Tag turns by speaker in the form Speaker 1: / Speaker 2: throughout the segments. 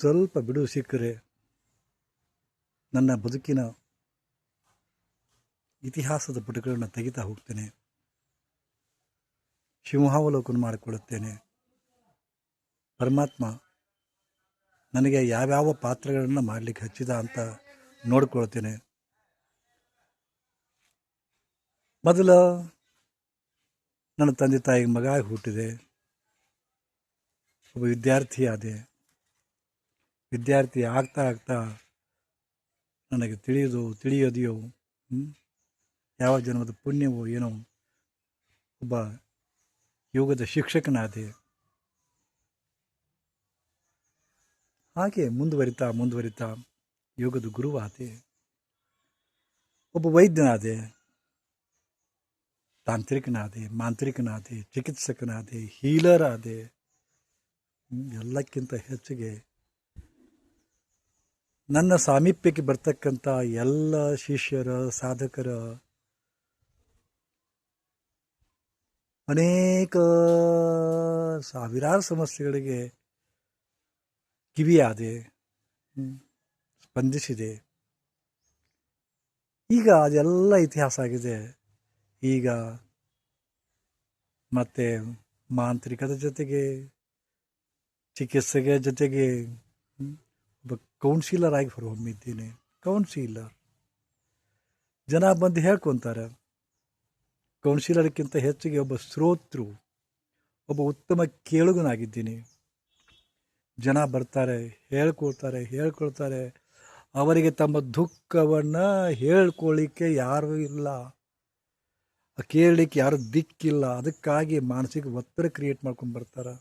Speaker 1: ಸ್ವಲ್ಪ ಬಿಡುವು ಸಿಕ್ಕರೆ ನನ್ನ ಬದುಕಿನ ಇತಿಹಾಸದ ಪುಟಗಳನ್ನು ತೆಗಿತಾ ಹೋಗ್ತೇನೆ. ಸಿಂಹಾವಲೋಕನ ಮಾಡಿಕೊಳ್ಳುತ್ತೇನೆ. ಪರಮಾತ್ಮ ನನಗೆ ಯಾವ್ಯಾವ ಪಾತ್ರಗಳನ್ನು ಮಾಡಲಿಕ್ಕೆ ಹಚ್ಚಿದ ಅಂತ ನೋಡ್ಕೊಳ್ತೇನೆ. ಮೊದಲ ನನ್ನ ತಂದೆ ತಾಯಿಗೆ ಮಗ ಹುಟ್ಟಿದೆ. ಒಬ್ಬ ವಿದ್ಯಾರ್ಥಿ ಆದೆ ವಿದ್ಯಾರ್ಥಿ ಆಗ್ತಾ ಆಗ್ತಾ ನನಗೆ ತಿಳಿಯೋದು ತಿಳಿಯೋದೆಯೋ? ಯಾವ ಜನ್ಮದ ಪುಣ್ಯವೋ ಏನೋ, ಒಬ್ಬ ಯೋಗದ ಶಿಕ್ಷಕನಾದೆ. ಹಾಗೆ ಮುಂದುವರಿತಾ ಮುಂದುವರಿತಾ ಯೋಗದ ಗುರುವಾದೆ. ಒಬ್ಬ ವೈದ್ಯನಾದೆ, ತಾಂತ್ರಿಕನಾದೆ, ಮಾಂತ್ರಿಕನಾದೆ, ಚಿಕಿತ್ಸಕನಾದೆ ಹೀಲರ್ ಆದೆ ಎಲ್ಲಕ್ಕಿಂತ ಹೆಚ್ಚಿಗೆ ನನ್ನ ಸಾಮೀಪ್ಯಕ್ಕೆ ಬರ್ತಕ್ಕಂಥ ಎಲ್ಲ ಶಿಷ್ಯರ, ಸಾಧಕರ ಅನೇಕ ಸಾವಿರಾರು ಸಮಸ್ಯೆಗಳಿಗೆ ಕಿವಿಯಾದೆ ಸ್ಪಂದಿಸಿದೆ. ಈಗ ಅದೆಲ್ಲ ಇತಿಹಾಸ ಆಗಿದೆ. ಈಗ ಮತ್ತೆ ಮಾಂತ್ರಿಕದ ಜೊತೆಗೆ, ಚಿಕಿತ್ಸೆಗೆ ಜೊತೆಗೆ ಒಬ್ಬ ಕೌನ್ಸಿಲರ್ ಆಗಿ ಹೊರಹೊಮ್ಮಿದ್ದೀನಿ ಕೌನ್ಸಿಲರ್ ಜನ ಬಂದು ಹೇಳ್ಕೊತಾರೆ ಕೌನ್ಸಿಲರ್ಕ್ಕಿಂತ ಹೆಚ್ಚಿಗೆ ಒಬ್ಬ ಶ್ರೋತೃ, ಒಬ್ಬ ಉತ್ತಮ ಕೇಳುಗನಾಗಿದ್ದೀನಿ. ಜನ ಬರ್ತಾರೆ, ಹೇಳ್ಕೊಳ್ತಾರೆ ಹೇಳ್ಕೊಳ್ತಾರೆ. ಅವರಿಗೆ ತಮ್ಮ ದುಃಖವನ್ನು ಹೇಳ್ಕೊಳ್ಳಿಕ್ಕೆ ಯಾರೂ ಇಲ್ಲ. ಕೇಳಲಿಕ್ಕೆ ಯಾರು ದಿಕ್ಕಿಲ್ಲ. ಅದಕ್ಕಾಗಿ ಮಾನಸಿಕ ಒತ್ತಡ ಕ್ರಿಯೇಟ್ ಮಾಡ್ಕೊಂಡು ಬರ್ತಾರೆ.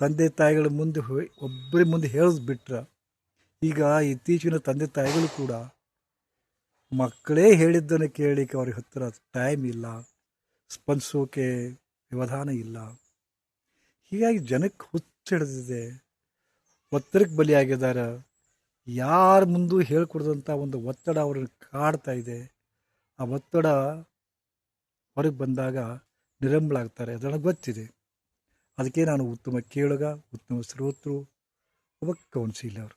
Speaker 1: ತಂದೆ ತಾಯಿಗಳ ಮುಂದೆ ಒಬ್ಬರ ಮುಂದೆ ಹೇಳೋದು ಈಗ ಇತ್ತೀಚಿನ ತಂದೆ ತಾಯಿಗಳು ಕೂಡ ಮಕ್ಕಳೇ ಹೇಳಿದ್ದನ್ನು ಕೇಳಲಿಕ್ಕೆ ಅವ್ರಿಗೆ ಹತ್ತಿರ ಟೈಮ್ ಇಲ್ಲ, ಸ್ಪಂದಿಸೋಕೆ ವ್ಯವಧಾನ ಇಲ್ಲ. ಹೀಗಾಗಿ ಜನಕ್ಕೆ ಹುಚ್ಚಿಡಿದಿದೆ ಒತ್ತಡಕ್ಕೆ ಬಲಿಯಾಗಿದ್ದಾರೆ. ಯಾರ ಮುಂದೂ ಹೇಳ್ಕೊಡ್ದಂಥ ಒಂದು ಒತ್ತಡ ಅವ್ರನ್ನ ಕಾಡ್ತಾ ಇದೆ. ಆ ಒತ್ತಡ ಹೊರಗೆ ಬಂದಾಗ ನಿರಂಬಳಾಗ್ತಾರೆ ಅದು ಗೊತ್ತಿದೆ. ಅದಕ್ಕೆ ನಾನು ಉತ್ತಮ ಕೇಳುಗ, ಉತ್ತಮ ಶ್ರೋತೃ, ಒಬ್ಬ ಕೌನ್ಸಿಲರ್.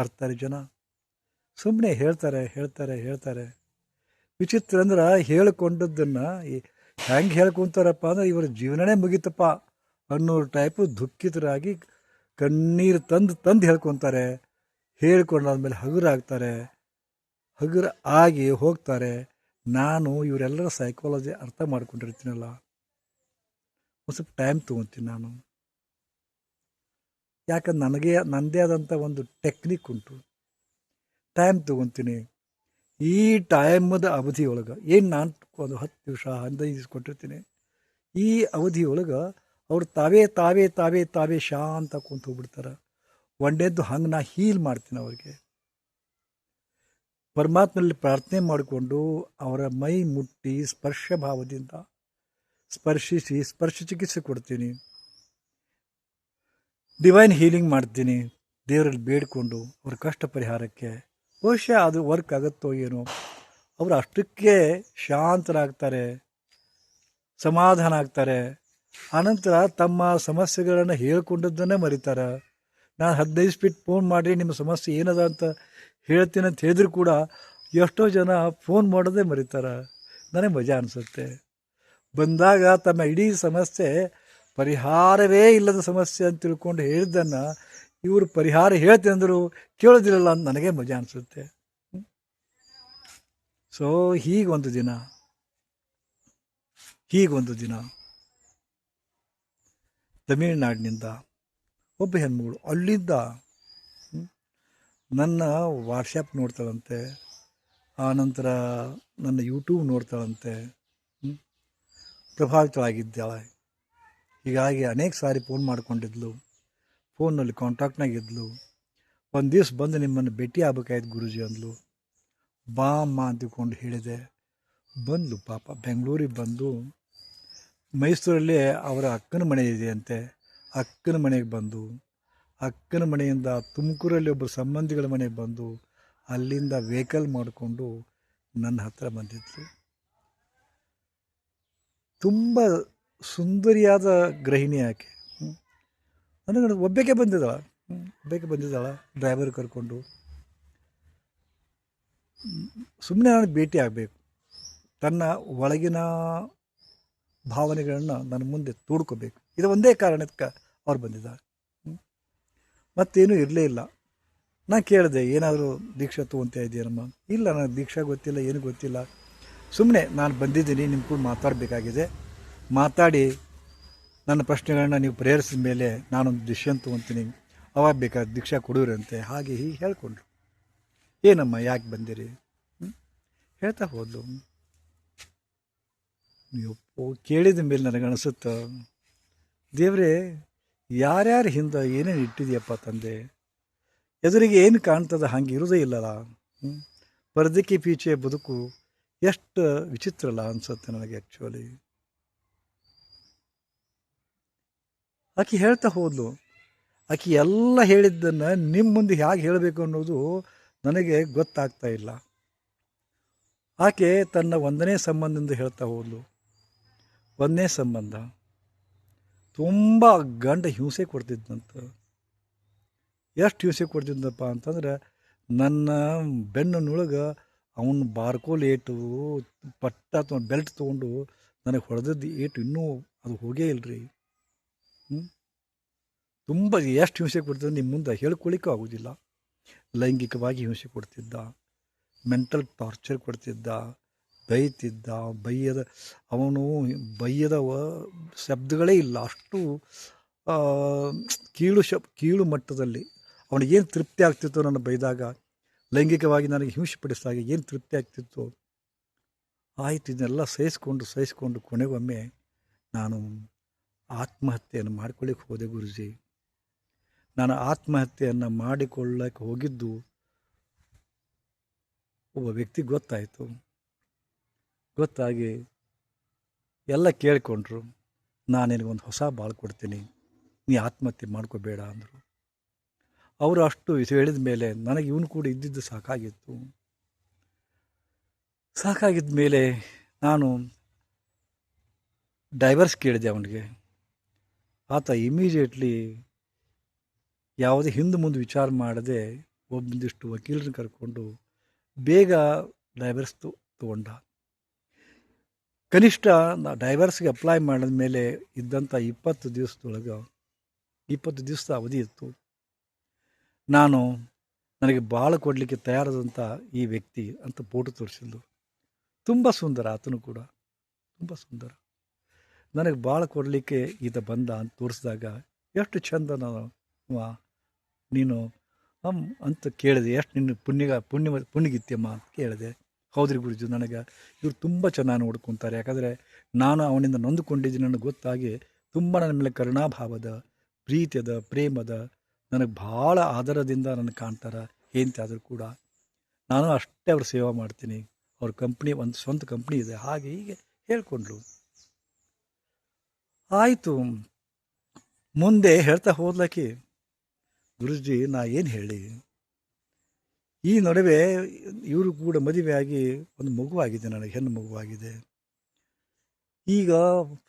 Speaker 1: ಬರ್ತಾರೆ ಜನ. ಸುಮ್ಮನೆ ಹೇಳ್ತಾರೆ ಹೇಳ್ತಾರೆ ಹೇಳ್ತಾರೆ. ವಿಚಿತ್ರ ಅಂದ್ರೆ ಹೇಳ್ಕೊಂಡದ್ದನ್ನು ಹೆಂಗೆ ಹೇಳ್ಕೊಂತಾರಪ್ಪ ಅಂದ್ರೆ ಇವರ ಜೀವನನೇ ಮುಗಿತಪ್ಪ ಅನ್ನೋ ಟೈಪು ದುಃಖಿತರಾಗಿ ಕಣ್ಣೀರು ತಂದು ತಂದು ಹೇಳ್ಕೊತಾರೆ. ಹೇಳ್ಕೊಂಡಾದ್ಮೇಲೆ ಹಗುರಾಗ್ತಾರೆ. ಹಗುರ ಆಗಿ ಹೋಗ್ತಾರೆ. ನಾನು ಇವರೆಲ್ಲರ ಸೈಕಾಲಜಿ ಅರ್ಥ ಮಾಡ್ಕೊಂಡಿರ್ತೀನಲ್ಲ. ಸ್ವಲ್ಪ ಟೈಮ್ ತೊಗೊತೀನಿ ನಾನು. ಯಾಕಂದ್ರೆ ನನಗೆ ನನ್ನದೇ ಆದಂಥ ಒಂದು ಟೆಕ್ನಿಕ್ ಉಂಟು. ಟೈಮ್ ತೊಗೊತೀನಿ. ಈ ಟೈಮದ ಅವಧಿಯೊಳಗೆ, ಏನು ನಾನು ಒಂದು ಹತ್ತು ನಿಮಿಷ ಹದಿನೈದು ಕೊಟ್ಟಿರ್ತೀನಿ ಈ ಅವಧಿಯೊಳಗೆ ಅವ್ರು ತಾವೇ ತಾವೇ ತಾವೇ ತಾವೇ ಶಾಂತ ಕುಂತು ಹೋಗ್ಬಿಡ್ತಾರೆ. ಒಂಡೆದ್ದು ಹಂಗೆ ನಾ ಹೀಲ್ ಮಾಡ್ತೀನಿ ಅವ್ರಿಗೆ. ಪರಮಾತ್ಮನಲ್ಲಿ ಪ್ರಾರ್ಥನೆ ಮಾಡಿಕೊಂಡು ಅವರ ಮೈ ಮುಟ್ಟಿ ಸ್ಪರ್ಶ ಭಾವದಿಂದ ಸ್ಪರ್ಶಿಸಿ ಸ್ಪರ್ಶ ಚಿಕಿತ್ಸೆ ಕೊಡ್ತೀನಿ. ಡಿವೈನ್ ಹೀಲಿಂಗ್ ಮಾಡ್ತೀನಿ. ದೇವರಲ್ಲಿ ಬೇಡಿಕೊಂಡು ಅವ್ರ ಕಷ್ಟ ಪರಿಹಾರಕ್ಕೆ. ಬಹುಶಃ ಅದು ವರ್ಕ್ ಆಗುತ್ತೋ ಏನೋ. ಅವರು ಅಷ್ಟಕ್ಕೆ ಶಾಂತರಾಗ್ತಾರೆ. ಸಮಾಧಾನ ಆಗ್ತಾರೆ. ಆನಂತರ ತಮ್ಮ ಸಮಸ್ಯೆಗಳನ್ನು ಹೇಳ್ಕೊಂಡದ್ದನ್ನೇ ಮರಿತಾರೆ. ನಾನು ಹದಿನೈದು ಸ್ಪೀಟ್ ಫೋನ್ ಮಾಡಿ ನಿಮ್ಮ ಸಮಸ್ಯೆ ಏನದ ಅಂತ ಹೇಳ್ತೀನಿ ಅಂತ ಹೇಳಿದ್ರು ಕೂಡ ಎಷ್ಟೋ ಜನ ಫೋನ್ ಮಾಡೋದೇ ಮರಿತಾರೆ. ನನಗೆ ಮಜಾ ಅನಿಸುತ್ತೆ. ಬಂದಾಗ ತಮ್ಮ ಇಡೀ ಸಮಸ್ಯೆ ಪರಿಹಾರವೇ ಇಲ್ಲದ ಸಮಸ್ಯೆ ಅಂತ ತಿಳ್ಕೊಂಡು ಹೇಳಿದ್ದನ್ನು ಇವರು ಪರಿಹಾರ ಹೇಳ್ತೀನಿ ಕೇಳೋದಿರಲ್ಲ ಅಂತ ನನಗೆ ಮಜಾ ಅನಿಸುತ್ತೆ. ಸೊ ಹೀಗೊಂದು ದಿನ. ಹೀಗೊಂದು ದಿನ. ತಮಿಳುನಾಡಿನಿಂದ ಒಬ್ಬ ಹೆಣ್ಮಗಳು ಅಲ್ಲಿದ್ದ ನನ್ನ ವಾಟ್ಸಪ್ ನೋಡ್ತಾಳಂತೆ. ಆನಂತರ ನನ್ನ ಯೂಟ್ಯೂಬ್ ನೋಡ್ತಾಳಂತೆ. ಪ್ರಭಾವಿತಳಾಗಿದ್ದಾಳೆ ಹೀಗಾಗಿ ಅನೇಕ ಸಾರಿ ಫೋನ್ ಮಾಡ್ಕೊಂಡಿದ್ಲು. ಫೋನಲ್ಲಿ ಕಾಂಟ್ಯಾಕ್ಟ್ನಾಗಿದ್ಲು ಒಂದು ದಿವ್ಸ ಬಂದು ನಿಮ್ಮನ್ನು ಭೇಟಿ ಆಗ್ಬೇಕಾಯ್ತು ಗುರುಜಿ ಅಂದ್ಲು. ಬಾ ಅಮ್ಮ ಅಂತಿಕೊಂಡು ಹೇಳಿದೆ. ಬಂದ್ಲು ಪಾಪ. ಬೆಂಗಳೂರಿಗೆ ಬಂದು ಮೈಸೂರಲ್ಲಿ ಅವರ ಅಕ್ಕನ ಮನೆ ಇದೆಯಂತೆ. ಅಕ್ಕನ ಮನೆಗೆ ಬಂದು, ಅಕ್ಕನ ಮನೆಯಿಂದ ತುಮಕೂರಲ್ಲಿ ಒಬ್ಬರು ಸಂಬಂಧಿಗಳ ಮನೆಗೆ ಬಂದು ಅಲ್ಲಿಂದ ವೆಹಿಕಲ್ ಮಾಡಿಕೊಂಡು ನನ್ನ ಹತ್ರ ಬಂದಿದ್ಲು. ತುಂಬ ಸುಂದರಿಯಾದ ಗೃಹಿಣಿ ಆಕೆ. ನನಗೆ ಒಬ್ಬಕ್ಕೆ ಬಂದಿದ್ದಾಳ. ಒಬ್ಬಕ್ಕೆ ಬಂದಿದ್ದಾಳ ಡ್ರೈವರ್ ಕರ್ಕೊಂಡು. ಸುಮ್ಮನೆ ನಾನು ಭೇಟಿ ಆಗಬೇಕು. ತನ್ನ ಒಳಗಿನ ಭಾವನೆಗಳನ್ನು ನನ್ನ ಮುಂದೆ ತೋಡ್ಕೋಬೇಕು. ಇದು ಒಂದೇ ಕಾರಣಕ್ಕೆ ಅವ್ರು ಬಂದಿದ್ದಾರೆ. ಮತ್ತೇನೂ ಇರಲೇ ಇಲ್ಲ. ನಾನು ಕೇಳಿದೆ, ಏನಾದರೂ ದೀಕ್ಷಾ ತೊಗೊತಾ ಇದೆಯೇನಮ್ಮ ಇಲ್ಲ, ನನಗೆ ದೀಕ್ಷಾ ಗೊತ್ತಿಲ್ಲ, ಏನು ಗೊತ್ತಿಲ್ಲ. ಸುಮ್ಮನೆ ನಾನು ಬಂದಿದ್ದೀನಿ ನಿಮ್ಮ ಕೂಡ ಮಾತಾಡಬೇಕಾಗಿದೆ. ಮಾತಾಡಿ ನನ್ನ ಪ್ರಶ್ನೆಗಳನ್ನ ನೀವು ಪ್ರೇರಿಸಿದ ಮೇಲೆ ನಾನೊಂದು ದಿಶೆಯನ್ನು ತೊಗೊತೀನಿ. ಅವಾಗ ಬೇಕಾದ ದೀಕ್ಷಾ ಕೊಡೋರಂತೆ ಹಾಗೆ ಹೀಗೆ ಹೇಳ್ಕೊಂಡ್ರು. ಏನಮ್ಮ, ಯಾಕೆ ಬಂದಿರಿ? ಹೇಳ್ತಾ ಹೋದ್ಲು. ಯಪ್ಪೋ ಕೇಳಿದ ಮೇಲೆ ನನಗೆ ಅನಿಸುತ್ತೆ, ದೇವರೇ, ಯಾರ್ಯಾರ ಹಿಂದೆ ಏನೇನು ಇಟ್ಟಿದೆಯಪ್ಪ ತಂದೆ? ಎದುರಿಗೆ ಏನು ಕಾಣ್ತದ? ಹಾಗೆ ಇರೋದೇ ಇಲ್ಲಲ್ಲ. ಪರದಕ್ಕೆ ಪೀಚೆ ಬದುಕು ಎಷ್ಟು ವಿಚಿತ್ರಲ್ಲ ಅನ್ಸುತ್ತೆ ನನಗೆ ಆ್ಯಕ್ಚುಲಿ ಆಕೆ ಹೇಳ್ತಾ ಹೋದ್ಲು, ಆಕೆ ಎಲ್ಲ ಹೇಳಿದ್ದನ್ನು ನಿಮ್ಮ ಮುಂದೆ ಹೇಗೆ ಹೇಳಬೇಕು ಅನ್ನೋದು ನನಗೆ ಗೊತ್ತಾಗ್ತಾ ಇಲ್ಲ. ಆಕೆ ತನ್ನ ಒಂದನೇ ಸಂಬಂಧದಿಂದ ಹೇಳ್ತಾ ಹೋದ್ಲು, ಒಂದನೇ ಸಂಬಂಧ, ತುಂಬ ಗಂಡ ಹಿಂಸೆ ಕೊಡ್ತಿದ್ದಂತ ಎಷ್ಟು ಹಿಂಸೆ ಕೊಡ್ತಿದ್ದಪ್ಪ ಅಂತಂದ್ರೆ ನನ್ನ ಬೆನ್ನಿನೊಳಗೆ ಅವನು ಬಾರ್ಕೋಲ್ ಏಟು ಪಟ್ಟ ಅಥವಾ ಬೆಲ್ಟ್ ತೊಗೊಂಡು ನನಗೆ ಹೊಡೆದದ್ದು ಏಟು ಇನ್ನೂ ಅದು ಹೋಗೇ ಇಲ್ಲರಿ ಹ್ಞೂ ತುಂಬ ಎಷ್ಟು ಹಿಂಸೆ ಕೊಡ್ತಿದ್ದ ನಿಮ್ಮ ಮುಂದೆ ಹೇಳ್ಕೊಳ್ಳಿಕ್ಕೂ ಆಗೋದಿಲ್ಲ. ಲೈಂಗಿಕವಾಗಿ ಹಿಂಸೆ ಕೊಡ್ತಿದ್ದ, ಮೆಂಟಲ್ ಟಾರ್ಚರ್ ಕೊಡ್ತಿದ್ದ, ಬೈತಿದ್ದ, ಬೈಯದ, ಅವನು ಬೈಯದ ಶಬ್ದಗಳೇ ಇಲ್ಲ. ಅಷ್ಟು ಕೀಳು ಶಬ್, ಕೀಳು ಮಟ್ಟದಲ್ಲಿ. ಅವನಿಗೇನು ತೃಪ್ತಿ ಆಗ್ತಿತ್ತು ನನ್ನ ಬೈದಾಗ ಲೈಂಗಿಕವಾಗಿ ನನಗೆ ಹಿಂಸೆ ಪಡಿಸಿದಾಗ ಏನು ತೃಪ್ತಿ ಆಗ್ತಿತ್ತು? ಆಯ್ತು, ಇದನ್ನೆಲ್ಲ ಸಹಿಸ್ಕೊಂಡು ಸಹಿಸ್ಕೊಂಡು ಕೊನೆಗೊಮ್ಮೆ ನಾನು ಆತ್ಮಹತ್ಯೆಯನ್ನು ಮಾಡ್ಕೊಳ್ಳಿಕ್ಕೆ ಹೋದೆ ಗುರುಜಿ. ನಾನು ಆತ್ಮಹತ್ಯೆಯನ್ನು ಮಾಡಿಕೊಳ್ಳಕ್ಕೆ ಹೋಗಿದ್ದು ಒಬ್ಬ ವ್ಯಕ್ತಿ ಗೊತ್ತಾಯಿತು. ಗೊತ್ತಾಗಿ ಎಲ್ಲ ಕೇಳಿಕೊಂಡ್ರು, ನಾನು ನಿನಗೊಂದು ಹೊಸ ಬಾಳು ಕೊಡ್ತೀನಿ, ನೀ ಆತ್ಮಹತ್ಯೆ ಮಾಡ್ಕೋಬೇಡ ಅಂದರು. ಅವರು ಅಷ್ಟು ಇದು ಹೇಳಿದ ಮೇಲೆ ನನಗೆ ಇವನು ಕೂಡ ಇದ್ದಿದ್ದು ಸಾಕಾಗಿತ್ತು. ಸಾಕಾಗಿದ್ದ ಮೇಲೆ ನಾನು ಡೈವರ್ಸ್ ಕೇಳಿದೆ ಅವನಿಗೆ. ಆತ ಇಮಿಡಿಯೇಟ್ಲಿ ಯಾವುದೇ ಹಿಂದೆ ಮುಂದೆ ವಿಚಾರ ಮಾಡದೆ ಒಬ್ಬಂದಿಷ್ಟು ವಕೀಲರನ್ನು ಕರ್ಕೊಂಡು ಬೇಗ ಡೈವರ್ಸ್ ತೊಗೊಂಡ. ಕನಿಷ್ಠ ನಾ ಡೈವರ್ಸ್ಗೆ ಅಪ್ಲೈ ಮಾಡಿದ ಮೇಲೆ ಇದ್ದಂಥ ಇಪ್ಪತ್ತು ದಿವಸದೊಳಗೆ, ಇಪ್ಪತ್ತು ದಿವಸದ ಅವಧಿ ಇತ್ತು. ನಾನು ನನಗೆ ಭಾಳ ಕೊಡಲಿಕ್ಕೆ ತಯಾರಾದಂಥ ಈ ವ್ಯಕ್ತಿ ಅಂತ ಫೋಟೋ ತೋರಿಸಿದ್ದು. ತುಂಬ ಸುಂದರ, ಆತನು ಕೂಡ. ತುಂಬ ಸುಂದರ. ನನಗೆ ಭಾಳ ಕೊಡಲಿಕ್ಕೆ ಈತ ಬಂದ ಅಂತ ತೋರಿಸಿದಾಗ ಎಷ್ಟು ಚಂದ ನಾನು ನೀನು ಅಂತ ಕೇಳಿದೆ. ಎಷ್ಟು ನಿನ್ನ ಪುಣ್ಯಗ ಪುಣ್ಯ ಪುಣ್ಯಗಿತ್ಯಮ್ಮ ಅಂತ ಕೇಳಿದೆ. ಹೌದ್ರಿ ಗುರುಜು, ನನಗೆ ಇವರು ತುಂಬ ಚೆನ್ನಾಗಿ ನೋಡ್ಕೊತಾರೆ. ಯಾಕಂದರೆ ನಾನು ಅವನಿಂದ ನೊಂದುಕೊಂಡಿದ್ದೀನಿ ನನಗೆ ಗೊತ್ತಾಗಿ ತುಂಬ ನನ್ನ ಮೇಲೆ ಕರುಣಾಭಾವದ, ಪ್ರೀತಿಯದ, ಪ್ರೇಮದ ನನಗೆ ಭಾಳ ಆಧಾರದಿಂದ ನನಗೆ ಕಾಣ್ತಾರೆ ಏಂತಾದರೂ ಕೂಡ. ನಾನು ಅಷ್ಟೇ ಅವ್ರ ಸೇವೆ ಮಾಡ್ತೀನಿ. ಅವ್ರ ಕಂಪ್ನಿ ಒಂದು ಸ್ವಂತ ಕಂಪ್ನಿ ಇದೆ. ಹಾಗೆ ಹೀಗೆ ಹೇಳ್ಕೊಂಡ್ರು ಆಯಿತು. ಮುಂದೆ ಹೇಳ್ತಾ ಹೋದ್ಲಕ್ಕೆ, ಗುರುಜಿ ನಾ ಏನು ಹೇಳಿ? ಈ ನಡುವೆ ಇವರು ಕೂಡ ಮದುವೆಯಾಗಿ ಒಂದು ಮಗುವಾಗಿದೆ ನನಗೆ, ಹೆಣ್ಣು ಮಗುವಾಗಿದೆ. ಈಗ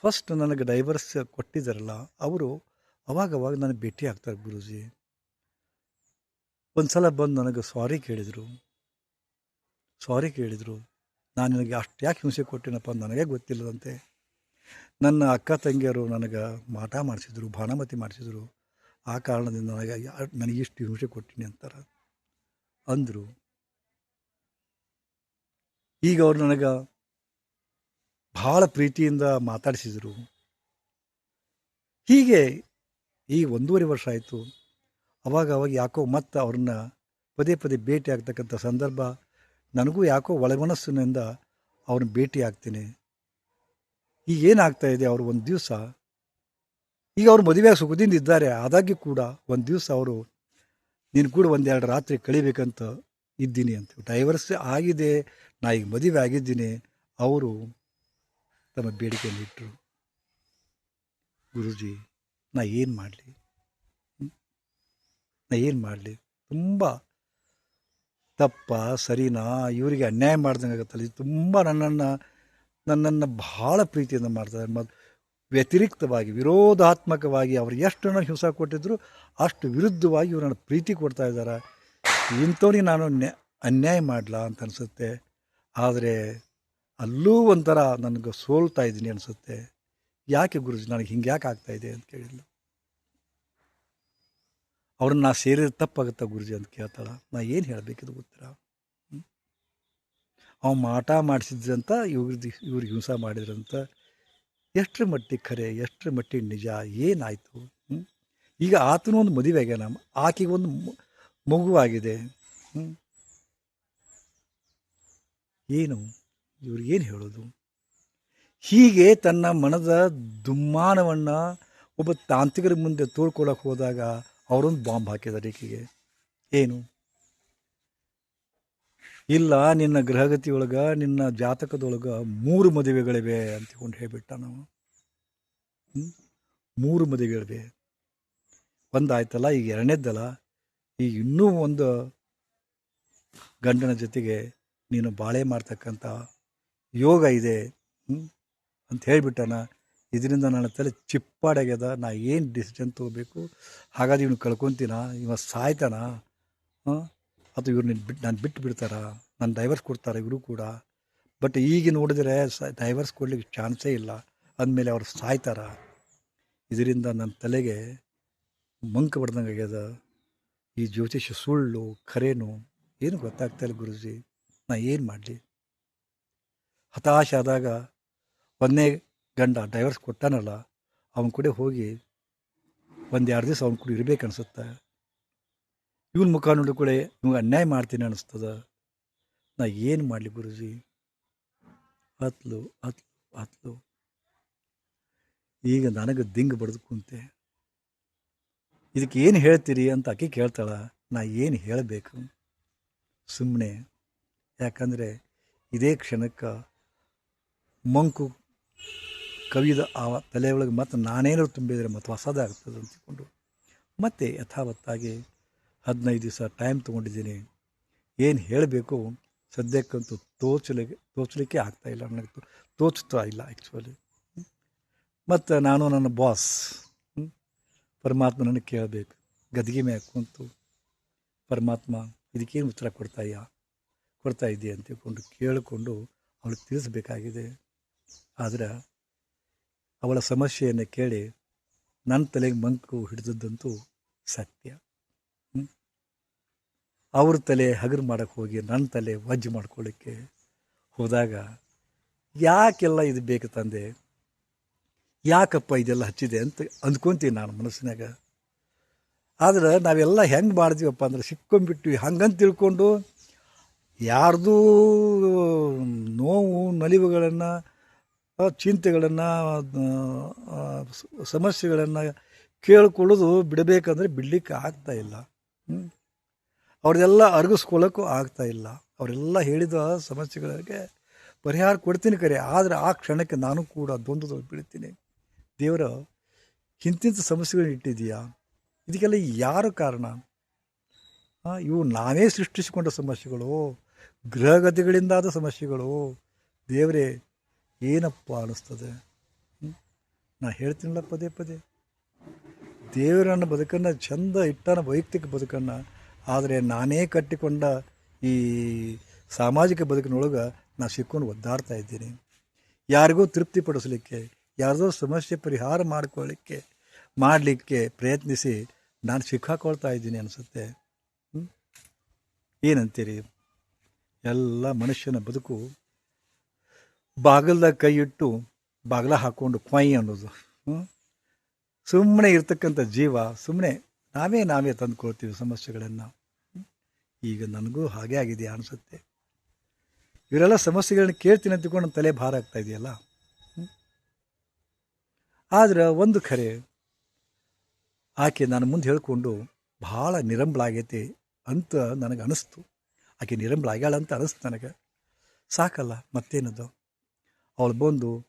Speaker 1: ಫಸ್ಟ್ ನನಗೆ ಡೈವರ್ಸ್ ಕೊಟ್ಟಿದ್ದಾರಲ್ಲ, ಅವರು ಅವಾಗವಾಗ ನನಗೆ ಭೇಟಿ ಆಗ್ತಾರೆ ಗುರುಜಿ. ಒಂದು ಸಲ ಬಂದು ನನಗೆ ಸಾರಿ ಕೇಳಿದರು. ಸಾರಿ ಕೇಳಿದರು. ನಾನು ನಿನಗೆ ಅಷ್ಟು ಯಾಕೆ ಹಿಂಸೆ ಕೊಟ್ಟಿನಪ್ಪ ನನಗೆ ಗೊತ್ತಿಲ್ಲದಂತೆ. ನನ್ನ ಅಕ್ಕ ತಂಗಿಯರು ನನಗೆ ಮಾಟ ಮಾಡಿಸಿದರು ಭಾಣಮತಿ ಮಾಡಿಸಿದರು. ಆ ಕಾರಣದಿಂದ ನನಗೆ ನನಗೆ ಇಷ್ಟು ಹಿಂಸೆ ಕೊಟ್ಟಿನಿ ಅಂತಾರೆ. ಅಂದರು. ಈಗ ಅವರು ನನಗೆ ಭಾಳ ಪ್ರೀತಿಯಿಂದ ಮಾತಾಡಿಸಿದರು. ಹೀಗೆ ಈಗ ಒಂದೂವರೆ ವರ್ಷ ಆಯಿತು. ಅವಾಗ ಅವಾಗ ಯಾಕೋ ಮತ್ತೆ ಅವ್ರನ್ನ ಪದೇ ಪದೇ ಭೇಟಿ ಆಗ್ತಕ್ಕಂಥ ಸಂದರ್ಭ, ನನಗೂ ಯಾಕೋ ಒಳಮನಸ್ಸಿನಿಂದ ಅವ್ರನ್ನ ಭೇಟಿ ಆಗ್ತೀನಿ. ಈಗ ಏನಾಗ್ತಾ ಇದೆ ಅವರು ಒಂದು ದಿವಸ, ಈಗ ಅವ್ರು ಮದುವೆ ಸುಖದಿಂದ ಇದ್ದಾರೆ, ಆದಾಗ್ಯೂ ಕೂಡ ಒಂದು ದಿವಸ ಅವರು, ನೀನು ಕೂಡ ಒಂದೆರಡು ರಾತ್ರಿ ಕಳಿಬೇಕಂತ ಇದ್ದೀನಿ ಅಂತ ಡೈವರ್ಸ್ ಆಗಿದೆ, ನಾ ಈಗ ಮದುವೆ ಆಗಿದ್ದೀನಿ, ಅವರು ತಮ್ಮ ಬೇಡಿಕೆಯನ್ನು ಇಟ್ಟರು ಗುರುಜಿ ನಾ ಏನು ಮಾಡಲಿ? ನಾ ಏನು ಮಾಡಲಿ? ತುಂಬ ತಪ್ಪ, ಸರಿನಾ? ಇವರಿಗೆ ಅನ್ಯಾಯ ಮಾಡ್ದಂಗೆ ಆಗುತ್ತಲ್ಲ. ಇದು ತುಂಬ ನನ್ನನ್ನು ನನ್ನನ್ನು ಭಾಳ ಪ್ರೀತಿಯಿಂದ ಮಾಡ್ತಾರೆ. ಮತ್ತು ವ್ಯತಿರಿಕ್ತವಾಗಿ, ವಿರೋಧಾತ್ಮಕವಾಗಿ ಅವ್ರು ಎಷ್ಟು ನನಗೆ ಹಿಂಸೆ ಕೊಟ್ಟಿದ್ರು ಅಷ್ಟು ವಿರುದ್ಧವಾಗಿ ಇವ್ರು ನನ್ನ ಪ್ರೀತಿ ಕೊಡ್ತಾ ಇದ್ದಾರೆ ಇಂಥವ್ರಿಗೆ ನಾನು ಅನ್ಯಾಯ ಮಾಡಲ ಅಂತ ಅನಿಸುತ್ತೆ. ಆದರೆ ಅಲ್ಲೂ ಒಂಥರ ನನಗೆ ಸೋಲ್ತಾ ಇದ್ದೀನಿ ಅನಿಸುತ್ತೆ. ಯಾಕೆ ಗುರುಜಿ, ನನಗೆ ಹಿಂಗೆ ಯಾಕೆ ಆಗ್ತಾ ಇದೆ ಅಂತ ಕೇಳಿದ್ಲು. ಅವ್ರನ್ನ ನಾ ಸೇರಿದ್ರೆ ತಪ್ಪಾಗುತ್ತಾ ಗುರುಜಿ ಅಂತ ಕೇಳ್ತಾಳ. ನಾ ಏನು ಹೇಳಬೇಕಿದು ಉತ್ತರ? ಅವ ಮಾಟ ಮಾಡಿಸಿದ್ರಂತ ಇವ್ರದ್ದು ಇವ್ರಿಗೆ ಹಿಂಸೆ ಮಾಡಿದ್ರಂತ, ಎಷ್ಟರ ಮಟ್ಟಿಗೆ ಖರೆ, ಎಷ್ಟರ ಮಟ್ಟಿಗೆ ನಿಜ, ಏನಾಯಿತು? ಈಗ ಆತನೂ ಒಂದು ಮದುವೆ ಆಗ್ಯಾನ, ಆಕೆಗೆ ಒಂದು ಮಗುವಾಗಿದೆ? ಏನು? ಇವ್ರಿಗೇನು ಹೇಳೋದು? ಹೀಗೆ ತನ್ನ ಮನದ ದುಮ್ಮಾನವನ್ನು ಒಬ್ಬ ತಾಂತ್ರಿಕರ ಮುಂದೆ ತೋಳ್ಕೊಳ್ಳೋಕೆ ಹೋದಾಗ ಅವರೊಂದು ಬಾಂಬ್ ಹಾಕಿದ್ದಾರೆ ಈಕೆಗೆ ಏನು? ಇಲ್ಲ, ನಿನ್ನ ಗ್ರಹಗತಿಯೊಳಗೆ ನಿನ್ನ ಜಾತಕದೊಳಗೆ ಮೂರು ಮದುವೆಗಳಿವೆ ಅಂತಕೊಂಡು ಹೇಳಿಬಿಟ್ಟ ನಾವು? ಮೂರು ಮದುವೆಗಳಿವೆ. ಒಂದಾಯ್ತಲ್ಲ, ಈಗ ಎರಡನೇದ್ದಲ್ಲ ಈಗ ಇನ್ನೂ ಒಂದು ಗಂಡನ ಜೊತೆಗೆ ನೀನು ಬಾಳೆ ಮಾಡ್ತಕ್ಕಂಥ ಯೋಗ ಇದೆ? ಅಂತ ಹೇಳಿಬಿಟ್ಟಾನ. ಇದರಿಂದ ನನ್ನ ತಲೆ ಚಿಪ್ಪಾಡಾಗ್ಯದ ನಾ ಏನು ಡಿಸಿಷನ್ ತೊಗೋಬೇಕು? ಹಾಗಾದ್ರೆ ಇವನು ಕಳ್ಕೊತೀನ? ಇವ ಸಾಯ್ತಾನ? ಅಥವಾ ಇವ್ರನ್ನ ಬಿಟ್ಟು ನಾನು ಬಿಟ್ಟು ಬಿಡ್ತಾರ? ನಾನು ಡೈವರ್ಸ್ ಕೊಡ್ತಾರೆ ಇವರು ಕೂಡ? ಬಟ್ ಈಗ ನೋಡಿದರೆ ಸ ಡೈವರ್ಸ್ ಕೊಡ್ಲಿಕ್ಕೆ ಚಾನ್ಸೇ ಇಲ್ಲ. ಅಂದಮೇಲೆ ಅವ್ರು ಸಾಯ್ತಾರ. ಇದರಿಂದ ನನ್ನ ತಲೆಗೆ ಮಂಕ ಬಡ್ದಂಗೆ ಆಗ್ಯದ. ಈ ಜ್ಯೋತಿಷ ಸುಳ್ಳು ಖರೇನು ಏನು ಗೊತ್ತಾಗ್ತಾ ಇಲ್ಲ ಗುರುಜಿ. ನಾ ಏನು ಮಾಡಲಿ? ಹತಾಶ ಆದಾಗ ಒಂದನೇ ಗಂಡ ಡೈವರ್ಸ್ ಕೊಟ್ಟಾನಲ್ಲ, ಅವನ ಕೂಡ ಹೋಗಿ ಒಂದು ಎರಡು ದಿವಸ ಅವನ ಕೂಡ ಇರಬೇಕು ಅನ್ಸುತ್ತೆ. ಇವನ ಮುಖ ನೋಡಿ ಕೂಡ ಇವಾಗ ಅನ್ಯಾಯ ಮಾಡ್ತೀನಿ ಅನಿಸ್ತದ. ನಾ ಏನು ಮಾಡಲಿ ಗುರುಜಿ? ಹತ್ಲು ಹತ್ಲು ಹತ್ಲು ಈಗ ನನಗೆ ದಿಂಗ್ ಬಡ್ದು ಕುಂತೆ. ಇದಕ್ಕೆ ಏನು ಹೇಳ್ತೀರಿ ಅಂತ ಆಕೆ ಕೇಳ್ತಾಳೆ. ನಾ ಏನು ಹೇಳಬೇಕು? ಸುಮ್ಮನೆ ಯಾಕಂದರೆ ಇದೇ ಕ್ಷಣಕ್ಕೆ ಮಂಕು ಕವಿದ ಆ ತಲೆ ಒಳಗೆ ಮತ್ತು ನಾನೇನಾದ್ರು ತುಂಬಿದರೆ ಮತ್ತು ಹೊಸದಾಗ್ತದೆ ಅಂತಿಕೊಂಡು ಮತ್ತೆ ಯಥಾವತ್ತಾಗಿ ಹದಿನೈದು ದಿವಸ ಟೈಮ್ ತೊಗೊಂಡಿದ್ದೀನಿ. ಏನು ಹೇಳಬೇಕು? ಸದ್ಯಕ್ಕಂತೂ ತೋಚಲಿಕ್ಕೆ ತೋಚಲಿಕ್ಕೆ ಆಗ್ತಾಯಿಲ್ಲ ನನಗೆ ತೋಚ್ತಾ ಇಲ್ಲ ಆ್ಯಕ್ಚುಲಿ ಮತ್ತು ನಾನು ನನ್ನ ಬಾಸ್ ಪರಮಾತ್ಮನನ್ನು ಕೇಳಬೇಕು. ಗದಿಗೆ ಮೇ ಕುಂತು ಪರಮಾತ್ಮ ಇದಕ್ಕೇನು ಉತ್ತರ ಕೊಡ್ತಾಯ ಕೊಡ್ತಾ ಇದೆಯಾ ಅಂತ ಕೇಳಿಕೊಂಡು ಅವಳಿಗೆ ತಿಳಿಸ್ಬೇಕಾಗಿದೆ. ಆದರೆ ಅವಳ ಸಮಸ್ಯೆಯನ್ನು ಕೇಳಿ ನನ್ನ ತಲೆಗೆ ಮಂಕು ಹಿಡಿದದ್ದಂತೂ ಸತ್ಯ? ಅವ್ರ ತಲೆ ಹಗರು ಮಾಡೋಕ್ಕೆ ಹೋಗಿ ನನ್ನ ತಲೆ ವಜ್ಜು ಮಾಡ್ಕೊಳ್ಳಿಕ್ಕೆ ಹೋದಾಗ ಯಾಕೆಲ್ಲ ಇದು ಬೇಕು ತಂದೆ? ಯಾಕಪ್ಪ ಇದೆಲ್ಲ ಹಚ್ಚಿದೆ ಅಂತ ಅಂದ್ಕೊತೀನಿ ನಾನು ಮನಸ್ಸಿನಾಗ. ಆದ್ರೆ ನಾವೆಲ್ಲ ಹೆಂಗೆ ಮಾಡ್ತೀವಪ್ಪ ಅಂದ್ರೆ ಸಿಕ್ಕೊಂಡ್ಬಿಟ್ವಿ ಹಂಗಂತ ತಿಳ್ಕೊಂಡು ಯಾರ್ದೂ ನೋವು, ನಲಿವುಗಳನ್ನು ಚಿಂತೆಗಳನ್ನು ಸಮಸ್ಯೆಗಳನ್ನು ಕೇಳಿಕೊಳ್ಳೋದು ಬಿಡಬೇಕಂದ್ರೆ ಬಿಡಲಿಕ್ಕೆ ಆಗ್ತಾ ಇಲ್ಲ. ಹ್ಮ್? ಅವ್ರದ್ದೆಲ್ಲ ಅರಗಿಸ್ಕೊಳ್ಳೋಕ್ಕೂ ಆಗ್ತಾ ಇಲ್ಲ. ಅವರೆಲ್ಲ ಹೇಳಿದ ಸಮಸ್ಯೆಗಳಿಗೆ ಪರಿಹಾರ ಕೊಡ್ತೀನಿ ಕರೆ, ಆದರೆ ಆ ಕ್ಷಣಕ್ಕೆ ನಾನು ಕೂಡ ದ್ವಂದ್ವದಲ್ಲಿ ಬೀಳ್ತೀನಿ. ದೇವರ ಇಂತಿಂಥ ಸಮಸ್ಯೆಗಳನ್ನ ಇಟ್ಟಿದೆಯಾ ಇದಕ್ಕೆಲ್ಲ ಯಾರು ಕಾರಣ? ಇವು ನಾವೇ ಸೃಷ್ಟಿಸಿಕೊಂಡ ಸಮಸ್ಯೆಗಳು, ಗ್ರಹಗತಿಗಳಿಂದಾದ ಸಮಸ್ಯೆಗಳು. ದೇವರೇ ಏನಪ್ಪ ಅನ್ನಿಸ್ತದೆ? ನಾನು ನಾ ಹೇಳ್ತೀನಲ್ಲ ಪದೇ ಪದೇ. ದೇವರನ್ನ ಬದುಕನ್ನು, ಚಂದ ಇಟ್ಟಾನ ವೈಯಕ್ತಿಕ ಬದುಕನ್ನು, ಆದರೆ ನಾನೇ ಕಟ್ಟಿಕೊಂಡ ಈ ಸಾಮಾಜಿಕ ಬದುಕಿನೊಳಗೆ ನಾ ಸಿಕ್ಕೊಂಡು ಒದ್ದಾಡ್ತಾ ಇದ್ದೀನಿ. ಯಾರಿಗೂ ತೃಪ್ತಿಪಡಿಸಲಿಕ್ಕೆ ಯಾರದೋ ಸಮಸ್ಯೆ ಪರಿಹಾರ ಮಾಡ್ಕೊಳ್ಳಿಕ್ಕೆ, ಮಾಡಲಿಕ್ಕೆ ಪ್ರಯತ್ನಿಸಿ ನಾನು ಸಿಕ್ಕಾಕೊಳ್ತಾ ಇದ್ದೀನಿ ಅನಿಸುತ್ತೆ. ಏನಂತೀರಿ? ಎಲ್ಲ ಮನುಷ್ಯನ ಬದುಕು ಬಾಗಿಲ್ದಾಗ ಕೈ ಇಟ್ಟು ಬಾಗಿಲ ಹಾಕ್ಕೊಂಡು ಕೊಯ್ ಅನ್ನೋದು. ಸುಮ್ಮನೆ ಇರ್ತಕ್ಕಂಥ ಜೀವ ಸುಮ್ಮನೆ ನಾವೇ ನಾವೇ ತಂದುಕೊಳ್ತೀವಿ ಸಮಸ್ಯೆಗಳನ್ನು. ಈಗ ನನಗೂ ಹಾಗೆ ಆಗಿದೆ ಅನಿಸುತ್ತೆ. ಇವರೆಲ್ಲ ಸಮಸ್ಯೆಗಳನ್ನ ಕೇಳ್ತೀನಿ ಅಂತಕೊಂಡು ತಲೆ ಭಾರ ಆಗ್ತಾ ಇದೆಯಲ್ಲ? ಆದ್ರೆ ಒಂದು ಖರೆ ಆಕೆ ನಾನು ಮುಂದೆ ಹೇಳಿಕೊಂಡು ಭಾಳ ನಿರಂಬಳಾಗೈತಿ ಅಂತ ನನಗೆ ಅನಿಸ್ತು ಆಕೆ ನಿರಂಬಳಾಗ್ಯಾಳ ಅಂತ ಅನಿಸ್ತು ನನಗೆ. ಸಾಕಲ್ಲ, ಮತ್ತೇನದು? ಅವಳು ಬಂದು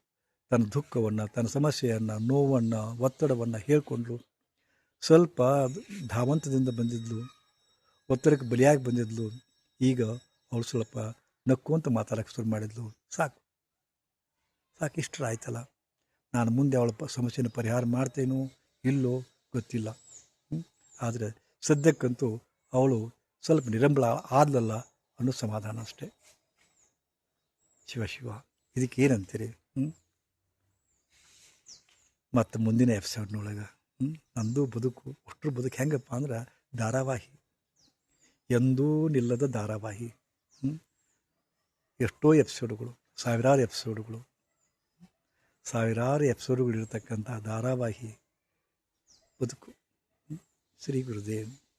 Speaker 1: ತನ್ನ ದುಃಖವನ್ನು, ತನ್ನ ಸಮಸ್ಯೆಯನ್ನು, ನೋವನ್ನು, ಒತ್ತಡವನ್ನು ಹೇಳ್ಕೊಂಡ್ಳು. ಸ್ವಲ್ಪ ಧಾವಂತದಿಂದ ಬಂದಿದ್ಲು, ಒತ್ತಡಕ್ಕೆ ಬಲಿಯಾಗಿ ಬಂದಿದ್ಲು. ಈಗ ಅವಳು ಸ್ವಲ್ಪ ನಕ್ಕು ಅಂತ ಮಾತಾಡೋಕ್ಕೆ ಶುರು ಮಾಡಿದ್ಲು. ಸಾಕು ಸಾಕು, ಇಷ್ಟರ ಆಯ್ತಲ್ಲ. ನಾನು ಮುಂದೆ ಅವಳ ಸಮಸ್ಯೆನ ಪರಿಹಾರ ಮಾಡ್ತೇನೋ ಇಲ್ಲೋ ಗೊತ್ತಿಲ್ಲ? ಆದರೆ ಸದ್ಯಕ್ಕಂತೂ ಅವಳು ಸ್ವಲ್ಪ ನಿರಂಬಳ ಆದ್ಲಲ್ಲ ಅನ್ನೋ ಸಮಾಧಾನ ಅಷ್ಟೇ. ಶಿವ ಶಿವ. ಇದಕ್ಕೆ ಏನಂತೀರಿ? ಹ್ಞೂ ಮತ್ತು ಮುಂದಿನ ಎಪಿಸೋಡ್ನೊಳಗೆ ಹ್ಞೂ ನಂದು ಬದುಕು, ಅಷ್ಟ್ರ ಬದುಕು ಹೆಂಗಪ್ಪ ಅಂದ್ರೆ ಧಾರಾವಾಹಿ. ಎಂದೂ ನಿಲ್ಲದ ಧಾರಾವಾಹಿ ಹ್ಞೂ ಎಷ್ಟೋ ಎಪಿಸೋಡ್ಗಳು ಸಾವಿರಾರು ಎಪಿಸೋಡ್ಗಳು ಸಾವಿರಾರು ಎಪಿಸೋಡ್ಗಳಿರ್ತಕ್ಕಂಥ ಧಾರಾವಾಹಿ ಬದುಕು ಶ್ರೀ ಗುರುದೇವ್.